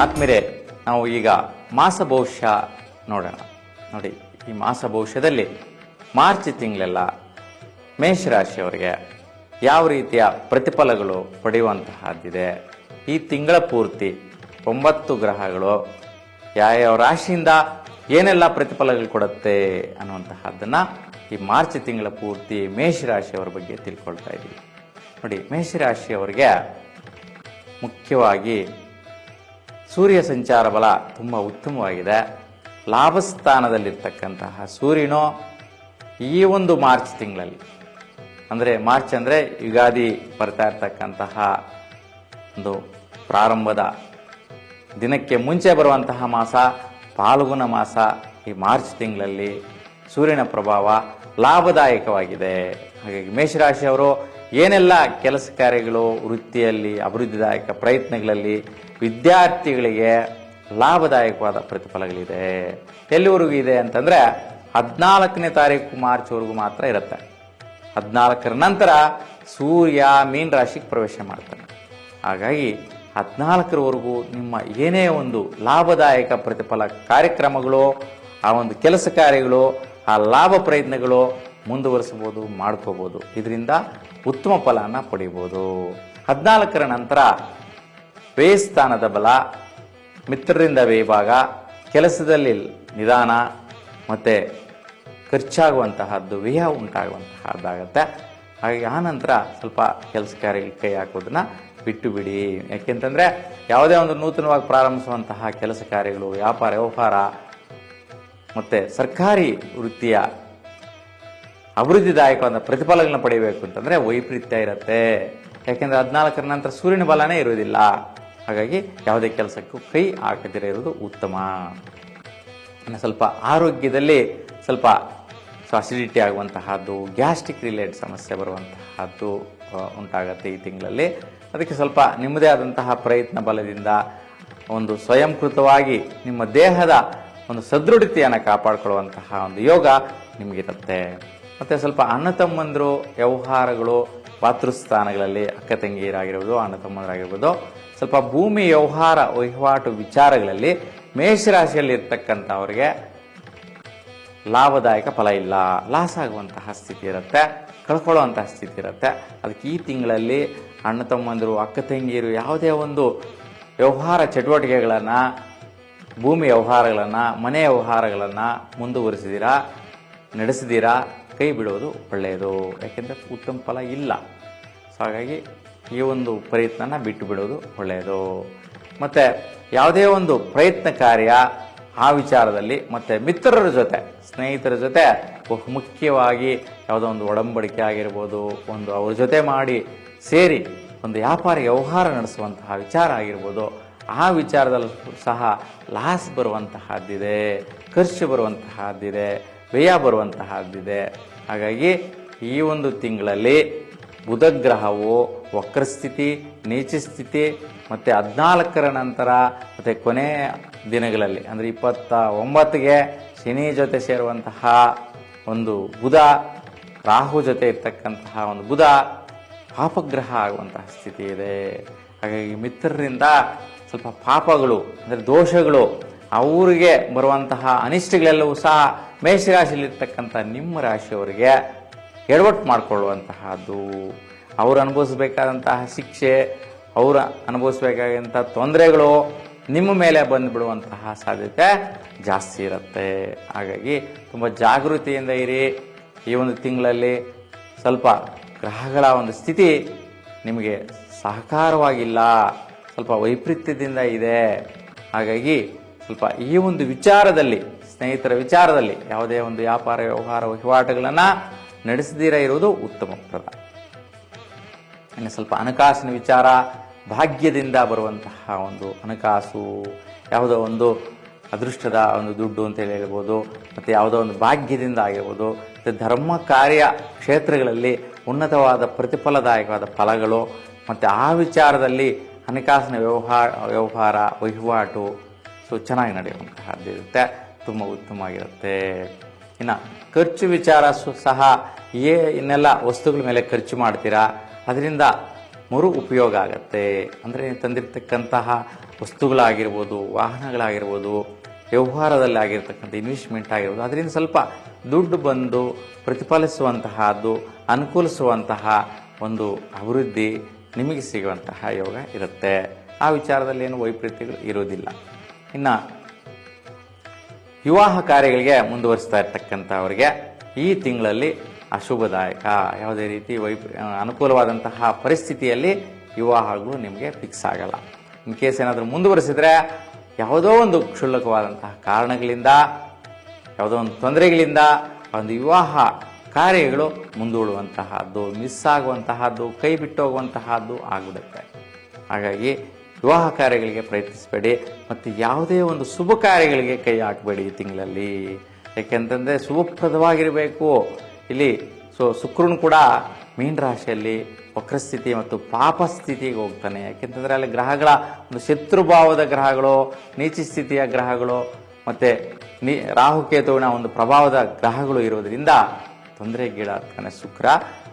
ಆತ್ಮೀರೆ, ನಾವು ಈಗ ಮಾಸ ಭವಿಷ್ಯ ನೋಡೋಣ. ನೋಡಿ, ಈ ಮಾಸ ಭವಿಷ್ಯದಲ್ಲಿ ಮಾರ್ಚ್ ತಿಂಗಳೆಲ್ಲ ಮೇಷರಾಶಿಯವರಿಗೆ ಯಾವ ರೀತಿಯ ಪ್ರತಿಫಲಗಳು ಪಡೆಯುವಂತಹದ್ದಿದೆ? ಈ ತಿಂಗಳ ಪೂರ್ತಿ ಒಂಬತ್ತು ಗ್ರಹಗಳು ಯಾವ್ಯಾವ ರಾಶಿಯಿಂದ ಏನೆಲ್ಲ ಪ್ರತಿಫಲಗಳು ಕೊಡುತ್ತೆ ಅನ್ನುವಂತಹದ್ದನ್ನು ಈ ಮಾರ್ಚ್ ತಿಂಗಳ ಪೂರ್ತಿ ಮೇಷರಾಶಿಯವರ ಬಗ್ಗೆ ತಿಳ್ಕೊಳ್ತಾ ಇದ್ದೀವಿ. ನೋಡಿ, ಮೇಷರಾಶಿಯವರಿಗೆ ಮುಖ್ಯವಾಗಿ ಸೂರ್ಯ ಸಂಚಾರ ಬಲ ತುಂಬ ಉತ್ತಮವಾಗಿದೆ. ಲಾಭಸ್ಥಾನದಲ್ಲಿರ್ತಕ್ಕಂತಹ ಸೂರ್ಯನೋ ಈ ಒಂದು ಮಾರ್ಚ್ ತಿಂಗಳಲ್ಲಿ, ಅಂದರೆ ಮಾರ್ಚ್ ಅಂದರೆ ಯುಗಾದಿ ಬರ್ತಾ ಇರ್ತಕ್ಕಂತಹ ಒಂದು ಪ್ರಾರಂಭದ ದಿನಕ್ಕೆ ಮುಂಚೆ ಬರುವಂತಹ ಮಾಸ ಪಾಲ್ಗುಣ ಮಾಸ ಈ ಮಾರ್ಚ್ ತಿಂಗಳಲ್ಲಿ ಸೂರ್ಯನ ಪ್ರಭಾವ ಲಾಭದಾಯಕವಾಗಿದೆ. ಹಾಗಾಗಿ ಮೇಷರಾಶಿಯವರು ಏನೆಲ್ಲ ಕೆಲಸ ಕಾರ್ಯಗಳು ವೃತ್ತಿಯಲ್ಲಿ, ಅಭಿವೃದ್ಧಿದಾಯಕ ಪ್ರಯತ್ನಗಳಲ್ಲಿ ವಿದ್ಯಾರ್ಥಿಗಳಿಗೆ ಲಾಭದಾಯಕವಾದ ಪ್ರತಿಫಲಗಳಿದೆ. ಎಲ್ಲಿವರೆಗೂ ಇದೆ ಅಂತಂದ್ರೆ ಹದಿನಾಲ್ಕನೇ ತಾರೀಕು ಮಾರ್ಚ್ವರೆಗೂ ಮಾತ್ರ ಇರುತ್ತೆ. ಹದಿನಾಲ್ಕರ ನಂತರ ಸೂರ್ಯ ಮೀನ್ ರಾಶಿಗೆ ಪ್ರವೇಶ ಮಾಡ್ತಾನೆ. ಹಾಗಾಗಿ ಹದಿನಾಲ್ಕರವರೆಗೂ ನಿಮ್ಮ ಏನೇ ಒಂದು ಲಾಭದಾಯಕ ಪ್ರತಿಫಲ ಕಾರ್ಯಕ್ರಮಗಳು, ಆ ಒಂದು ಕೆಲಸ ಕಾರ್ಯಗಳು, ಆ ಲಾಭ ಪ್ರಯತ್ನಗಳು ಮುಂದುವರಿಸಬಹುದು, ಮಾಡ್ಕೋಬಹುದು. ಇದರಿಂದ ಉತ್ತಮ ಫಲನ ಪಡಿಬೋದು. ಹದಿನಾಲ್ಕರ ನಂತರ ವ್ಯಯಸ್ಥಾನದ ಬಲ, ಮಿತ್ರರಿಂದ ವೇಭಾಗ ಕೆಲಸದಲ್ಲಿ ನಿಧಾನ ಮತ್ತು ಖರ್ಚಾಗುವಂತಹದ್ದು, ವ್ಯಯ ಉಂಟಾಗುವಂತಹದ್ದಾಗತ್ತೆ. ಹಾಗಾಗಿ ಆ ನಂತರ ಸ್ವಲ್ಪ ಕೆಲಸ ಕಾರ್ಯಗಳಿಗೆ ಕೈ ಹಾಕೋದನ್ನ ಬಿಟ್ಟು ಬಿಡಿ ಯಾಕೆಂತಂದರೆ ಯಾವುದೇ ಒಂದು ನೂತನವಾಗಿ ಪ್ರಾರಂಭಿಸುವಂತಹ ಕೆಲಸ ಕಾರ್ಯಗಳು, ವ್ಯಾಪಾರ, ವ್ಯವಹಾರ ಮತ್ತು ಸರ್ಕಾರಿ ವೃತ್ತಿಯ ಅಭಿವೃದ್ಧಿದಾಯಕವಾದ ಪ್ರತಿಫಲಗಳನ್ನ ಪಡೆಯಬೇಕು ಅಂತಂದರೆ ವೈಪರೀತ್ಯ ಇರುತ್ತೆ. ಯಾಕೆಂದರೆ ಹದಿನಾಲ್ಕರ ನಂತರ ಸೂರ್ಯನ ಬಲನೇ ಇರುವುದಿಲ್ಲ. ಹಾಗಾಗಿ ಯಾವುದೇ ಕೆಲಸಕ್ಕೂ ಕೈ ಹಾಕದಿರ ಇರುವುದು ಉತ್ತಮ. ಸ್ವಲ್ಪ ಆರೋಗ್ಯದಲ್ಲಿ ಸ್ವಲ್ಪ ಅಸಿಡಿಟಿ ಆಗುವಂತಹದ್ದು ಗ್ಯಾಸ್ಟ್ರಿಕ್ ರಿಲೇಟೆಡ್ ಸಮಸ್ಯೆ ಬರುವಂತಹದ್ದು ಉಂಟಾಗತ್ತೆ ಈ ತಿಂಗಳಲ್ಲಿ. ಅದಕ್ಕೆ ಸ್ವಲ್ಪ ನಿಮ್ಮದೇ ಆದಂತಹ ಪ್ರಯತ್ನ ಬಲದಿಂದ ಒಂದು ಸ್ವಯಂಕೃತವಾಗಿ ನಿಮ್ಮ ದೇಹದ ಒಂದು ಸದೃಢತೆಯನ್ನು ಕಾಪಾಡಿಕೊಳ್ಳುವಂತಹ ಒಂದು ಯೋಗ ನಿಮಗಿರುತ್ತೆ ಮತ್ತು ಸ್ವಲ್ಪ ಅಣ್ಣ ತಮ್ಮಂದರು ವ್ಯವಹಾರಗಳು ಮಾತೃಸ್ಥಾನಗಳಲ್ಲಿ ಅಕ್ಕ ತಂಗಿಯರಾಗಿರ್ಬೋದು, ಅಣ್ಣ ತಮ್ಮಂದರಾಗಿರ್ಬೋದು. ಸ್ವಲ್ಪ ಭೂಮಿ ವ್ಯವಹಾರ ವಹಿವಾಟು ವಿಚಾರಗಳಲ್ಲಿ ಮೇಷರಾಶಿಯಲ್ಲಿ ಇರ್ತಕ್ಕಂಥವ್ರಿಗೆ ಲಾಭದಾಯಕ ಫಲ ಇಲ್ಲ. ಲಾಸ್ ಆಗುವಂತಹ ಸ್ಥಿತಿ ಇರುತ್ತೆ, ಕಳ್ಕೊಳ್ಳುವಂತಹ ಸ್ಥಿತಿ ಇರುತ್ತೆ. ಅದಕ್ಕೆ ಈ ತಿಂಗಳಲ್ಲಿ ಅಣ್ಣ ತಮ್ಮಂದರು, ಅಕ್ಕ ತಂಗಿಯರು ಯಾವುದೇ ಒಂದು ವ್ಯವಹಾರ ಚಟುವಟಿಕೆಗಳನ್ನು, ಭೂಮಿ ವ್ಯವಹಾರಗಳನ್ನು, ಮನೆ ವ್ಯವಹಾರಗಳನ್ನು ಮುಂದುವರಿಸಿದ್ದೀರಾ ನಡೆಸಿದ್ದೀರಾ ಕೈ ಬಿಡೋದು ಒಳ್ಳೆಯದು, ಯಾಕೆಂದರೆ ಉತ್ತಮ ಫಲ ಇಲ್ಲ. ಸೊ ಹಾಗಾಗಿ ಈ ಒಂದು ಪ್ರಯತ್ನನ ಬಿಟ್ಟು ಬಿಡೋದು ಒಳ್ಳೆಯದು. ಮತ್ತು ಯಾವುದೇ ಒಂದು ಪ್ರಯತ್ನ ಕಾರ್ಯ ಆ ವಿಚಾರದಲ್ಲಿ ಮತ್ತು ಮಿತ್ರರ ಜೊತೆ, ಸ್ನೇಹಿತರ ಜೊತೆ ಬಹುಮುಖ್ಯವಾಗಿ ಯಾವುದೋ ಒಂದು ಒಡಂಬಡಿಕೆ ಆಗಿರ್ಬೋದು, ಒಂದು ಅವ್ರ ಜೊತೆ ಮಾಡಿ ಸೇರಿ ಒಂದು ವ್ಯಾಪಾರ ವ್ಯವಹಾರ ನಡೆಸುವಂತಹ ವಿಚಾರ ಆಗಿರ್ಬೋದು, ಆ ವಿಚಾರದಲ್ಲೂ ಸಹ ಲಾಸ್ ಬರುವಂತಹದ್ದಿದೆ, ಖರ್ಚು ಬರುವಂತಹದ್ದಿದೆ. ವ್ಯಯ ಬರುವಂತಹದ್ದಿದೆ ಹಾಗಾಗಿ ಈ ಒಂದು ತಿಂಗಳಲ್ಲಿ ಬುಧ ಗ್ರಹವು ವಕ್ರಸ್ಥಿತಿ ನೀಚ ಸ್ಥಿತಿ ಮತ್ತು ಹದಿನಾಲ್ಕರ ನಂತರ ಮತ್ತು ಕೊನೆ ದಿನಗಳಲ್ಲಿ, ಅಂದರೆ ಇಪ್ಪತ್ತ ಒಂಬತ್ತಿಗೆ ಶನಿ ಜೊತೆ ಸೇರುವಂತಹ ಒಂದು ಬುಧ, ರಾಹು ಜೊತೆ ಇರ್ತಕ್ಕಂತಹ ಒಂದು ಬುಧ ಪಾಪಗ್ರಹ ಆಗುವಂತಹ ಸ್ಥಿತಿ ಇದೆ. ಹಾಗಾಗಿ ಮಿತ್ರರಿಂದ ಸ್ವಲ್ಪ ಪಾಪಗಳು, ಅಂದರೆ ದೋಷಗಳು ಅವರಿಗೆ ಬರುವಂತಹ ಅನಿಷ್ಟಗಳೆಲ್ಲವೂ ಸಹ ಮೇಷರಾಶಿಯಲ್ಲಿರ್ತಕ್ಕಂಥ ನಿಮ್ಮ ರಾಶಿಯವರಿಗೆ ಎಡವಟ್ಟು ಮಾಡಿಕೊಳ್ಳುವಂತಹದ್ದು. ಅವರು ಅನುಭವಿಸಬೇಕಾದಂತಹ ಶಿಕ್ಷೆ, ಅವರು ಅನುಭವಿಸಬೇಕಾದಂಥ ತೊಂದರೆಗಳು ನಿಮ್ಮ ಮೇಲೆ ಬಂದುಬಿಡುವಂತಹ ಸಾಧ್ಯತೆ ಜಾಸ್ತಿ ಇರುತ್ತೆ. ಹಾಗಾಗಿ ತುಂಬ ಜಾಗೃತಿಯಿಂದ ಇರಿ. ಈ ಒಂದು ತಿಂಗಳಲ್ಲಿ ಸ್ವಲ್ಪ ಗ್ರಹಗಳ ಒಂದು ಸ್ಥಿತಿ ನಿಮಗೆ ಸಹಕಾರವಾಗಿಲ್ಲ. ಸ್ವಲ್ಪ ವೈಪರೀತ್ಯದಿಂದ ಇದೆ. ಹಾಗಾಗಿ ಸ್ವಲ್ಪ ಈ ಒಂದು ವಿಚಾರದಲ್ಲಿ, ಸ್ನೇಹಿತರ ವಿಚಾರದಲ್ಲಿ ಯಾವುದೇ ಒಂದು ವ್ಯಾಪಾರ, ವ್ಯವಹಾರ, ವಹಿವಾಟುಗಳನ್ನು ನಡೆಸದಿರ ಇರುವುದು ಉತ್ತಮಪ್ರದ ಇನ್ನು ಸ್ವಲ್ಪ ಹಣಕಾಸಿನ ವಿಚಾರ, ಭಾಗ್ಯದಿಂದ ಬರುವಂತಹ ಒಂದು ಹಣಕಾಸು, ಯಾವುದೋ ಒಂದು ಅದೃಷ್ಟದ ಒಂದು ದುಡ್ಡು ಅಂತ ಹೇಳಿ ಹೇಳ್ಬೋದು, ಮತ್ತು ಯಾವುದೋ ಒಂದು ಭಾಗ್ಯದಿಂದ ಆಗಿರ್ಬೋದು, ಮತ್ತು ಧರ್ಮ ಕಾರ್ಯ ಕ್ಷೇತ್ರಗಳಲ್ಲಿ ಉನ್ನತವಾದ ಪ್ರತಿಫಲದಾಯಕವಾದ ಫಲಗಳು, ಮತ್ತು ಆ ವಿಚಾರದಲ್ಲಿ ಹಣಕಾಸಿನ ವ್ಯವಹಾರ ವ್ಯವಹಾರ, ವಹಿವಾಟು ಸೊ ಚೆನ್ನಾಗಿ ನಡೆಯುವಂತಹದ್ದಿರುತ್ತೆ ತುಂಬ ಉತ್ತಮವಾಗಿರುತ್ತೆ. ಇನ್ನು ಖರ್ಚು ವಿಚಾರಸು ಸಹ ಏ ಇನ್ನೆಲ್ಲ ವಸ್ತುಗಳ ಮೇಲೆ ಖರ್ಚು ಮಾಡ್ತೀರಾ? ಅದರಿಂದ ಮರು ಉಪಯೋಗ ಆಗುತ್ತೆ. ಅಂದರೆ ತಂದಿರತಕ್ಕಂತಹ ವಸ್ತುಗಳಾಗಿರ್ಬೋದು, ವಾಹನಗಳಾಗಿರ್ಬೋದು, ವ್ಯವಹಾರದಲ್ಲಿ ಆಗಿರ್ತಕ್ಕಂಥ ಇನ್ವೆಸ್ಟ್ಮೆಂಟ್ ಆಗಿರ್ಬೋದು, ಅದರಿಂದ ಸ್ವಲ್ಪ ದುಡ್ಡು ಬಂದು ಪ್ರತಿಫಲಿಸುವಂತಹದ್ದು, ಅನುಕೂಲಿಸುವಂತಹ ಒಂದು ಅಭಿವೃದ್ಧಿ ನಿಮಗೆ ಸಿಗುವಂತಹ ಯೋಗ ಇರುತ್ತೆ. ಆ ವಿಚಾರದಲ್ಲಿ ಏನು ವೈಪರೀತ್ಯಗಳು ಇರೋದಿಲ್ಲ ಇನ್ನು ವಿವಾಹ ಕಾರ್ಯಗಳಿಗೆ ಮುಂದುವರಿಸ್ತಾ ಇರ್ತಕ್ಕಂಥವ್ರಿಗೆ ಈ ತಿಂಗಳಲ್ಲಿ ಅಶುಭದಾಯಕ. ಯಾವುದೇ ರೀತಿ ವೈಪ್ ಅನುಕೂಲವಾದಂತಹ ಪರಿಸ್ಥಿತಿಯಲ್ಲಿ ವಿವಾಹಗಳು ನಿಮಗೆ ಫಿಕ್ಸ್ ಆಗಲ್ಲ. ಇನ್ ಕೇಸ್ ಏನಾದರೂ ಮುಂದುವರಿಸಿದ್ರೆ ಯಾವುದೋ ಒಂದು ಕ್ಷುಲ್ಲಕವಾದಂತಹ ಕಾರಣಗಳಿಂದ, ಯಾವುದೋ ಒಂದು ತೊಂದರೆಗಳಿಂದ ಒಂದು ವಿವಾಹ ಕಾರ್ಯಗಳು ಮುಂದೂಡುವಂತಹದ್ದು ಮಿಸ್ ಆಗುವಂತಹದ್ದು, ಕೈ ಬಿಟ್ಟೋಗುವಂತಹದ್ದು ಆಗಿಬಿಡುತ್ತೆ. ಹಾಗಾಗಿ ವಿವಾಹ ಕಾರ್ಯಗಳಿಗೆ ಪ್ರಯತ್ನಿಸಬೇಡಿ ಮತ್ತು ಯಾವುದೇ ಒಂದು ಶುಭ ಕಾರ್ಯಗಳಿಗೆ ಕೈ ಹಾಕಬೇಡಿ ಈ ತಿಂಗಳಲ್ಲಿ. ಯಾಕೆಂತಂದರೆ ಶುಭಪ್ರದವಾಗಿರಬೇಕು ಇಲ್ಲಿ ಸೊ ಶುಕ್ರನು ಕೂಡ ಮೀನ ರಾಶಿಯಲ್ಲಿ ವಕ್ರಸ್ಥಿತಿ ಮತ್ತು ಪಾಪ ಸ್ಥಿತಿಗೆ ಹೋಗ್ತಾನೆ. ಯಾಕೆಂತಂದರೆ ಅಲ್ಲಿ ಗ್ರಹಗಳ ಒಂದು ಶತ್ರುಭಾವದ ಗ್ರಹಗಳು, ನೀಚ ಸ್ಥಿತಿಯ ಗ್ರಹಗಳು ಮತ್ತು ನೀ ರಾಹುಕೇತುವಿನ ಒಂದು ಪ್ರಭಾವದ ಗ್ರಹಗಳು ಇರೋದರಿಂದ ತೊಂದರೆಗೀಡಾಗ್ತಾನೆ ಶುಕ್ರ.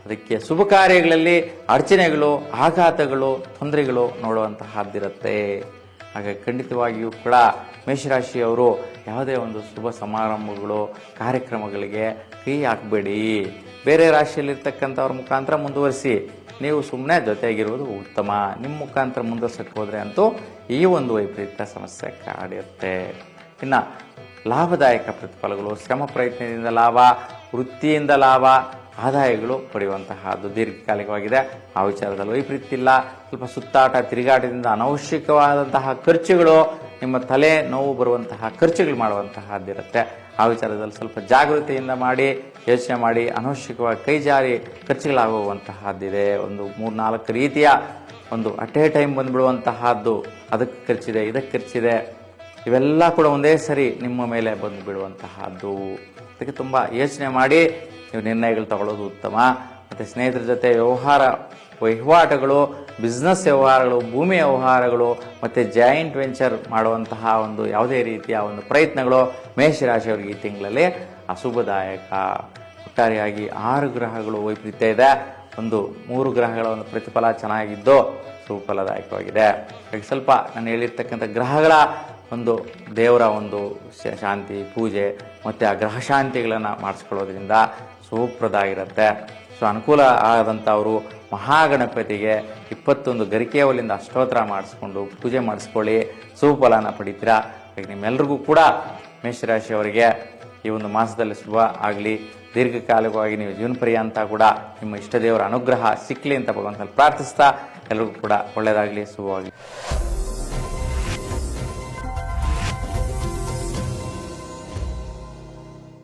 ಅದಕ್ಕೆ ಶುಭ ಕಾರ್ಯಗಳಲ್ಲಿ ಅಡಚಣೆಗಳು, ಆಘಾತಗಳು, ತೊಂದರೆಗಳು ನೋಡುವಂತಹದ್ದಿರುತ್ತೆ. ಹಾಗೆ ಖಂಡಿತವಾಗಿಯೂ ಕೂಡ ಮೇಷರಾಶಿಯವರು ಯಾವುದೇ ಒಂದು ಶುಭ ಸಮಾರಂಭಗಳು, ಕಾರ್ಯಕ್ರಮಗಳಿಗೆ ಕೈ ಹಾಕಬೇಡಿ ಬೇರೆ ರಾಶಿಯಲ್ಲಿರ್ತಕ್ಕಂಥವ್ರ ಮುಖಾಂತರ ಮುಂದುವರಿಸಿ. ನೀವು ಸುಮ್ಮನೆ ಜೊತೆಗಿರುವುದು ಉತ್ತಮ. ನಿಮ್ಮ ಮುಖಾಂತರ ಮುಂದುವರ್ಸಕ್ಕೆ ಹೋದರೆ ಅಂತೂ ಈ ಒಂದು ವೈಪರೀತ ಸಮಸ್ಯೆ ಕಾಡಿರುತ್ತೆ. ಇನ್ನು ಲಾಭದಾಯಕ ಪ್ರತಿಫಲಗಳು, ಶ್ರಮ ಪ್ರಯತ್ನದಿಂದ ಲಾಭ, ವೃತ್ತಿಯಿಂದ ಲಾಭ ಆದಾಯಗಳು ಪಡೆಯುವಂತಹದ್ದು ದೀರ್ಘಕಾಲಿಕವಾಗಿದೆ. ಆ ವಿಚಾರದಲ್ಲಿ ವೈಪರೀತ್ಯ ಸ್ವಲ್ಪ ಸುತ್ತಾಟ, ತಿರುಗಾಟದಿಂದ ಅನವಶ್ಯಕವಾದಂತಹ ಖರ್ಚುಗಳು ನಿಮ್ಮ ತಲೆ ನೋವು ಬರುವಂತಹ ಖರ್ಚುಗಳು ಮಾಡುವಂತಹದ್ದಿರುತ್ತೆ ಆ ವಿಚಾರದಲ್ಲಿ ಸ್ವಲ್ಪ ಜಾಗೃತಿಯಿಂದ ಮಾಡಿ, ಯೋಚನೆ ಮಾಡಿ, ಅನವಶ್ಯಕವಾಗಿ ಕೈಜಾರಿ ಖರ್ಚುಗಳಾಗುವಂತಹದ್ದಿದೆ. ಒಂದು ಮೂರು ನಾಲ್ಕು ರೀತಿಯ ಒಂದು ಅಟ್ ಟೈಮ್ ಬಂದುಬಿಡುವಂತಹದ್ದು ಅದಕ್ಕೆ ಖರ್ಚಿದೆ, ಇದಕ್ಕೆ ಖರ್ಚಿದೆ. ಇವೆಲ್ಲ ಕೂಡ ಒಂದೇ ಸರಿ ನಿಮ್ಮ ಮೇಲೆ ಬಂದು ಬಿಡುವಂತಹದ್ದು ಅದಕ್ಕೆ ತುಂಬ ಯೋಚನೆ ಮಾಡಿ ನೀವು ನಿರ್ಣಯಗಳು ತಗೊಳ್ಳೋದು ಉತ್ತಮ. ಮತ್ತು ಸ್ನೇಹಿತರ ಜೊತೆ ವ್ಯವಹಾರ, ವಹಿವಾಟುಗಳು ಬಿಸ್ನೆಸ್ ವ್ಯವಹಾರಗಳು, ಭೂಮಿ ವ್ಯವಹಾರಗಳು, ಮತ್ತು ಜಾಯಿಂಟ್ ವೆಂಚರ್ ಮಾಡುವಂತಹ ಒಂದು ಯಾವುದೇ ರೀತಿಯ ಒಂದು ಪ್ರಯತ್ನಗಳು ಮೇಷರಾಶಿಯವರಿಗೆ ಈ ತಿಂಗಳಲ್ಲಿ ಅಶುಭದಾಯಕ. ಒಟ್ಟಾರೆಯಾಗಿ ಆರು ಗ್ರಹಗಳು ವೈಪರೀತ್ಯ ಇದೆ. ಒಂದು ಮೂರು ಗ್ರಹಗಳ ಒಂದು ಪ್ರತಿಫಲ ಚೆನ್ನಾಗಿದ್ದು ಸುಫಲದಾಯಕವಾಗಿದೆ ಹಾಗೆ ಸ್ವಲ್ಪ ನಾನು ಹೇಳಿರ್ತಕ್ಕಂಥ ಗ್ರಹಗಳ ಒಂದು ದೇವರ ಒಂದು ಶಾಂತಿ, ಪೂಜೆ ಮತ್ತು ಆ ಗ್ರಹ ಶಾಂತಿಗಳನ್ನು ಮಾಡಿಸ್ಕೊಳ್ಳೋದ್ರಿಂದ ಸುಪ್ರದ ಆಗಿರುತ್ತೆ ಸೊ, ಅನುಕೂಲ ಆದಂಥವರು ಮಹಾಗಣಪತಿಗೆ ಇಪ್ಪತ್ತೊಂದು ಗರಿಕೆಯವಲಿಂದ ಅಷ್ಟೋತ್ತರ ಮಾಡಿಸ್ಕೊಂಡು ಪೂಜೆ ಮಾಡಿಸ್ಕೊಳ್ಳಿ, ಸುಫಲನ ಪಡಿತೀರಾ. ಹಾಗೆ ನಿಮ್ಮೆಲ್ರಿಗೂ ಕೂಡ ಮೇಷರಾಶಿಯವರಿಗೆ ಈ ಒಂದು ಮಾಸದಲ್ಲಿ ಶುಭ ಆಗಲಿ. ದೀರ್ಘಕಾಲಿಕವಾಗಿ ನೀವು ಜೀವನ ಪರ್ಯಂತ ಕೂಡ ನಿಮ್ಮ ಇಷ್ಟ ದೇವರ ಅನುಗ್ರಹ ಸಿಕ್ಕಲಿ ಅಂತ ಭಗವಂತನಲ್ಲಿ ಪ್ರಾರ್ಥಿಸ್ತಾ ಎಲ್ರಿಗೂ ಕೂಡ ಒಳ್ಳೆಯದಾಗಲಿ ಶುಭವಾಗಲಿ.